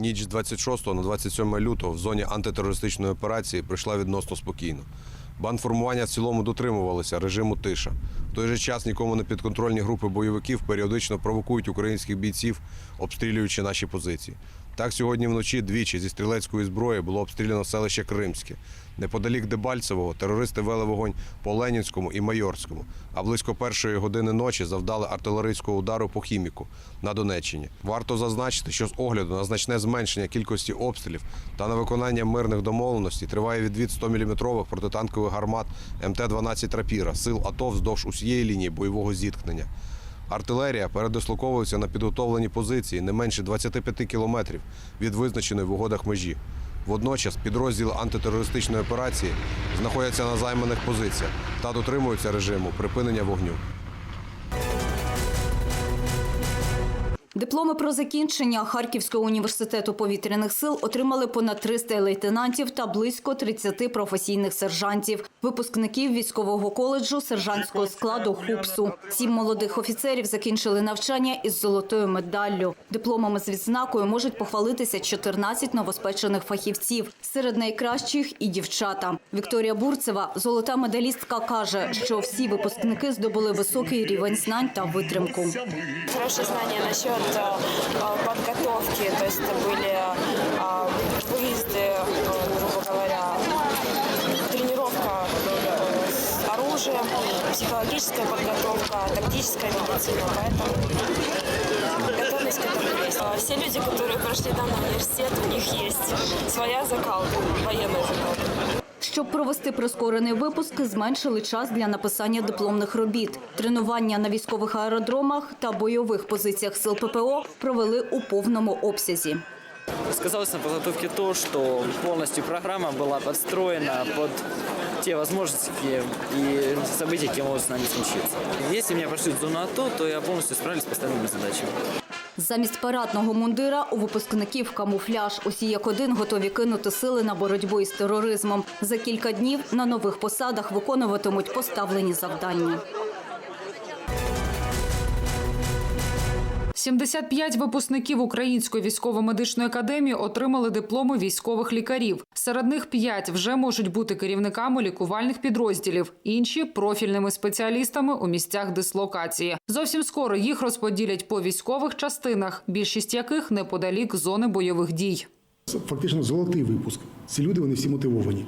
Ніч з 26 на 27 лютого в зоні антитерористичної операції пройшла відносно спокійно. Бандформування в цілому дотримувалися режиму тиша. В той же час нікому не підконтрольні групи бойовиків періодично провокують українських бійців, обстрілюючи наші позиції. Так, сьогодні вночі двічі зі стрілецької зброї було обстріляно селище Кримське. Неподалік Дебальцевого терористи вели вогонь по Ленінському і Майорському, а близько першої години ночі завдали артилерійського удару по хіміку на Донеччині. Варто зазначити, що з огляду на значне зменшення кількості обстрілів та на виконання мирних домовленостей триває відвід 100-мм протитанкових гармат МТ-12 «Рапіра» сил АТО вздовж усієї лінії бойового зіткнення. Артилерія передислоковується на підготовлені позиції не менше 25 кілометрів від визначеної в угодах межі. Водночас підрозділи антитерористичної операції знаходяться на займаних позиціях та дотримуються режиму припинення вогню. Дипломи про закінчення Харківського університету повітряних сил отримали понад 300 лейтенантів та близько 30 професійних сержантів, випускників військового коледжу сержантського складу ХУПСу. Сім молодих офіцерів закінчили навчання із золотою медаллю. Дипломами з відзнакою можуть похвалитися 14 новоспечених фахівців. Серед найкращих і дівчата. Вікторія Бурцева, золота медалістка, каже, що всі випускники здобули високий рівень знань та витримку. Хорошие знания насчет э, э, подготовки, то есть это были э, выезды, э, грубо говоря, тренировка э, с оружием, психологическая подготовка, тактическая медицина, поэтому готовность к этому есть. А Все люди, которые прошли данный университет, у них есть своя закалка, военная закалка. Щоб провести прискорений випуск, зменшили час для написання дипломних робіт. Тренування на військових аеродромах та бойових позиціях сил ППО провели у повному обсязі. Сказалось на подготовке то, что полностью программа была подстроена под те возможности и события, которые могут с нами случиться. Если меня пошлют в зону АТО, то я полностью справлюсь с поставленными задачами. Замість парадного мундира у випускників камуфляж. Усі як один готові кинути сили на боротьбу із тероризмом. За кілька днів на нових посадах виконуватимуть поставлені завдання. 75 випускників Української військово-медичної академії отримали дипломи військових лікарів. Серед них 5 вже можуть бути керівниками лікувальних підрозділів, інші профільними спеціалістами у місцях дислокації. Зовсім скоро їх розподілять по військових частинах, більшість яких неподалік зони бойових дій. Фактично золотий випуск. Ці люди вони всі мотивовані.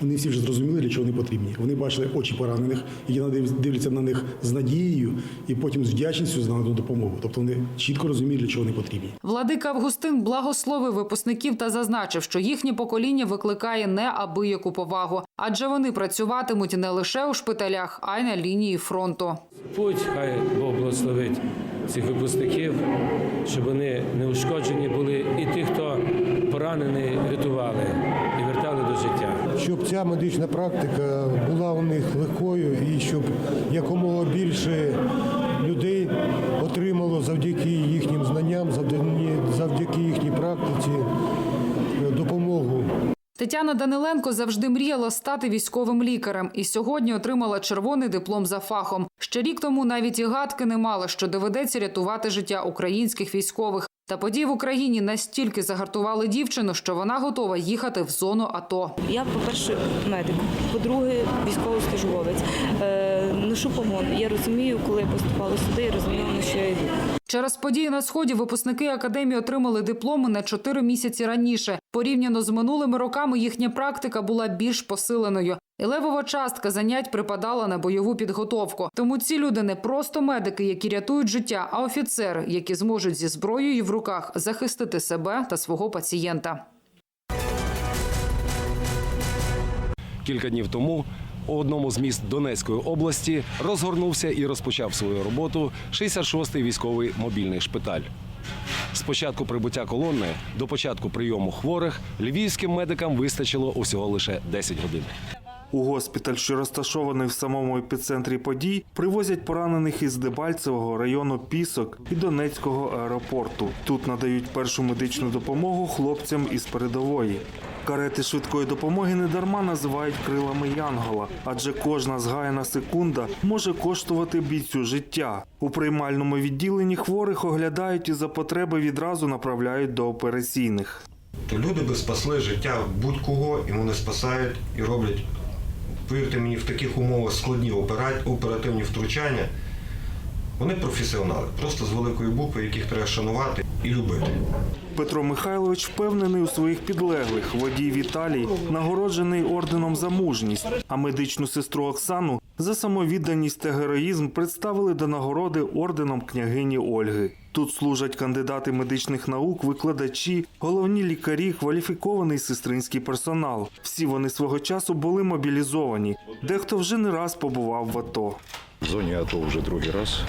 Вони всі вже зрозуміли, для чого вони потрібні. Вони бачили очі поранених, які дивляться на них з надією і потім з вдячністю за надану допомогу. Тобто вони чітко розуміють, для чого вони потрібні. Владика Августин благословив випускників та зазначив, що їхнє покоління викликає неабияку повагу, адже вони працюватимуть не лише у шпиталях, а й на лінії фронту. Путь, хай Бог благословить цих випускників, щоб вони не ушкоджені були, і тих, хто поранений, рятували і вертали до життя. Щоб ця медична практика була у них легкою і щоб якомога більше людей отримало завдяки їхнім знанням, завдяки, їхній практиці е, допомогу Тетяна Даниленко завжди мріяла стати військовим лікарем і сьогодні отримала червоний диплом за фахом. Ще рік тому навіть і гадки не мала, що доведеться рятувати життя українських військових. Та події в Україні настільки загартували дівчину, що вона готова їхати в зону АТО. Я, по-перше, медик, по-друге, військовослужбовець. Ношу погон. Я розумію, коли я поступала сюди, я розуміла, на що я йду. Через події на сході випускники академії отримали дипломи на чотири місяці раніше. Порівняно з минулими роками їхня практика була більш посиленою. І левова частка занять припадала на бойову підготовку. Тому ці люди не просто медики, які рятують життя, а офіцери, які зможуть зі зброєю в руках захистити себе та свого пацієнта. Кілька днів тому у одному з міст Донецької області розгорнувся і розпочав свою роботу 66-й військовий мобільний шпиталь. З початку прибуття колони до початку прийому хворих львівським медикам вистачило усього лише 10 годин. У госпіталь, що розташований в самому епіцентрі подій, привозять поранених із Дебальцевого району Пісок і Донецького аеропорту. Тут надають першу медичну допомогу хлопцям із передової. Карети швидкої допомоги недарма називають крилами Янгола, адже кожна згаяна секунда може коштувати бійцю життя. У приймальному відділенні хворих оглядають і за потреби відразу направляють до операційних. то люди би спасли життя будь-кого, і вони спасають і роблять, повірте мені, в таких умовах складні оперативні втручання. Вони професіонали, просто з великої букви, яких треба шанувати і любити. Петро Михайлович впевнений у своїх підлеглих. Водій Віталій нагороджений орденом за мужність, а медичну сестру Оксану за самовідданість та героїзм представили до нагороди орденом княгині Ольги. Тут служать кандидати медичних наук, викладачі, головні лікарі, кваліфікований сестринський персонал. Всі вони свого часу були мобілізовані. Дехто вже не раз побував в АТО. В зоні АТО вже другий раз.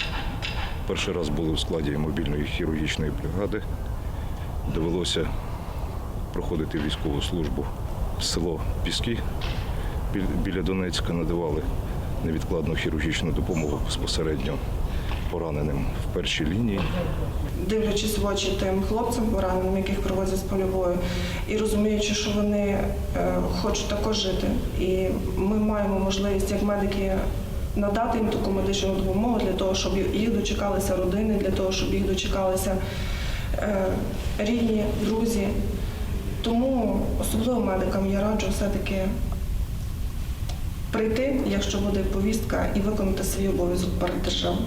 Перший раз були в складі мобільної хірургічної бригади. Довелося проходити військову службу в село Піски біля Донецька. Надавали невідкладну хірургічну допомогу безпосередньо пораненим в першій лінії. Дивлячись в очі тим хлопцям пораненим, яких привозять з польової, і розуміючи, що вони е, хочуть також жити. І ми маємо можливість як медики надати їм таку медичну допомогу для того, щоб їх дочекалися родини, для того, щоб їх дочекалися е, рідні, друзі. Тому особливо медикам я раджу все-таки прийти, якщо буде повістка, і виконати свій обов'язок перед державою.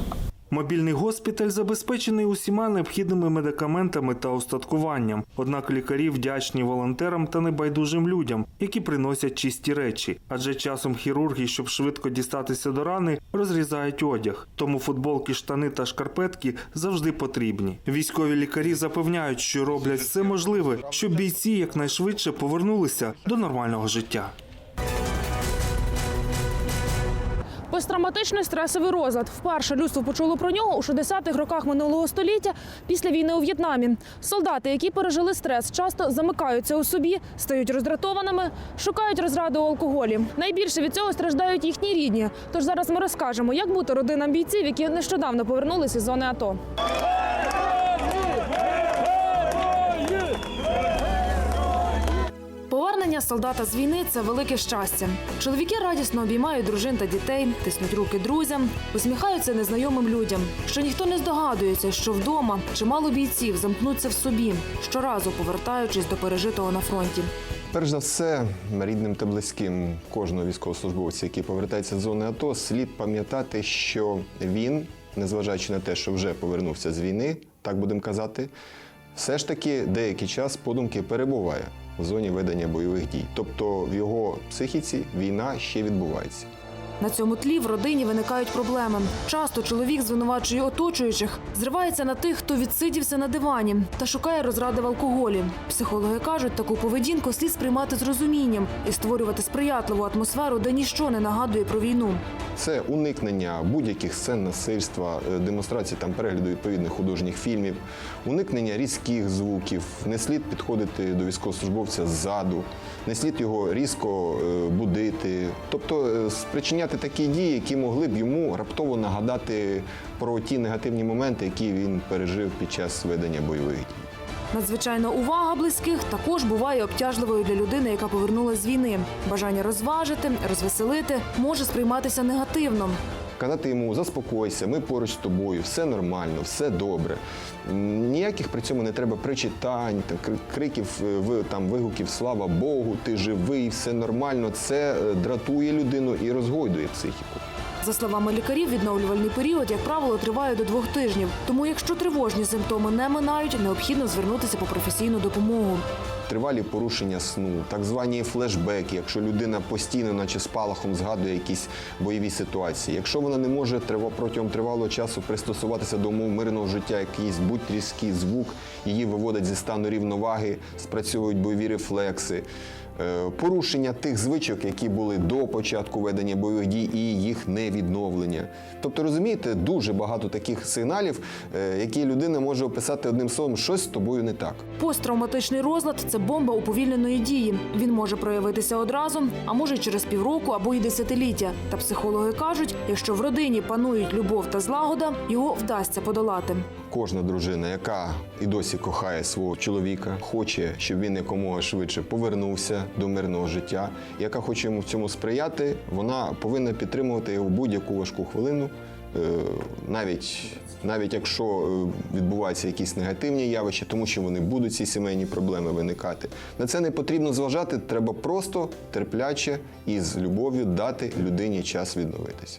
Мобільний госпіталь забезпечений усіма необхідними медикаментами та устаткуванням. Однак лікарі вдячні волонтерам та небайдужим людям, які приносять чисті речі. Адже часом хірурги, щоб швидко дістатися до рани, розрізають одяг. Тому футболки, штани та шкарпетки завжди потрібні. Військові лікарі запевняють, що роблять все можливе, щоб бійці якнайшвидше повернулися до нормального життя. Посттравматичний стресовий розлад. Вперше людство почуло про нього у 60-х роках минулого століття після війни у В'єтнамі. Солдати, які пережили стрес, часто замикаються у собі, стають роздратованими, шукають розради у алкоголі. Найбільше від цього страждають їхні рідні. Тож зараз ми розкажемо, як бути родинам бійців, які нещодавно повернулися з зони АТО. Повернення солдата з війни це велике щастя. Чоловіки радісно обіймають дружин та дітей, тиснуть руки друзям, усміхаються незнайомим людям. Що ніхто не здогадується, що вдома чимало бійців замкнуться в собі, щоразу повертаючись до пережитого на фронті. Перш за все, рідним та близьким кожного військовослужбовця, який повертається з зони АТО, слід пам'ятати, що він, незважаючи на те, що вже повернувся з війни, так будемо казати, все ж таки деякий час подумки перебуває в зоні ведення бойових дій. Тобто в його психіці війна ще відбувається. На цьому тлі в родині виникають проблеми. Часто чоловік звинувачує оточуючих, зривається на тих, хто відсидівся на дивані та шукає розради в алкоголі. Психологи кажуть, таку поведінку слід сприймати з розумінням і створювати сприятливу атмосферу, де ніщо не нагадує про війну. Це уникнення будь-яких сцен насильства, е, демонстрації там перегляду відповідних художніх фільмів, уникнення різких звуків. Не слід підходити до військовослужбовця ззаду, не слід його різко е, будити, тобто е, спричиняти такі дії, які могли б йому раптово нагадати про ті негативні моменти, які він пережив під час ведення бойових дій. Надзвичайна увага близьких також буває обтяжливою для людини, яка повернулася з війни. Бажання розважити, розвеселити може сприйматися негативно. Казати йому заспокойся, ми поруч з тобою, все нормально, все добре. Ніяких при цьому не треба причитань, криків, е, там, вигуків Слава Богу, ти живий, все нормально. Це е, дратує людину і розгойдує психіку. За словами лікарів, відновлювальний період, як правило, триває до двох тижнів. Тому, якщо тривожні симптоми не минають, необхідно звернутися по професійну допомогу. Тривалі порушення сну, так звані флешбеки, якщо людина постійно, наче спалахом, згадує якісь бойові ситуації. Якщо вона не може протягом тривалого часу пристосуватися до умов мирного життя, якийсь будь-різкий звук, її виводить зі стану рівноваги, спрацьовують бойові рефлекси. Е, Порушення тих звичок, які були до початку ведення бойових дій, і їх невідновлення. Тобто, розумієте, дуже багато таких сигналів, е, які людина може описати одним словом, щось з тобою не так. Посттравматичний розлад це бомба уповільненої дії. Він може проявитися одразу, а може через півроку або й десятиліття. Та психологи кажуть, якщо в родині панують любов та злагода, його вдасться подолати. Кожна дружина, яка і досі кохає свого чоловіка, хоче, щоб він якомога швидше повернувся до мирного життя, яка хоче йому в цьому сприяти, вона повинна підтримувати його в будь-яку важку хвилину. е, Навіть, навіть якщо е, відбуваються якісь негативні явища, тому що вони будуть ці сімейні проблеми виникати. На це не потрібно зважати, треба просто терпляче і з любов'ю дати людині час відновитися.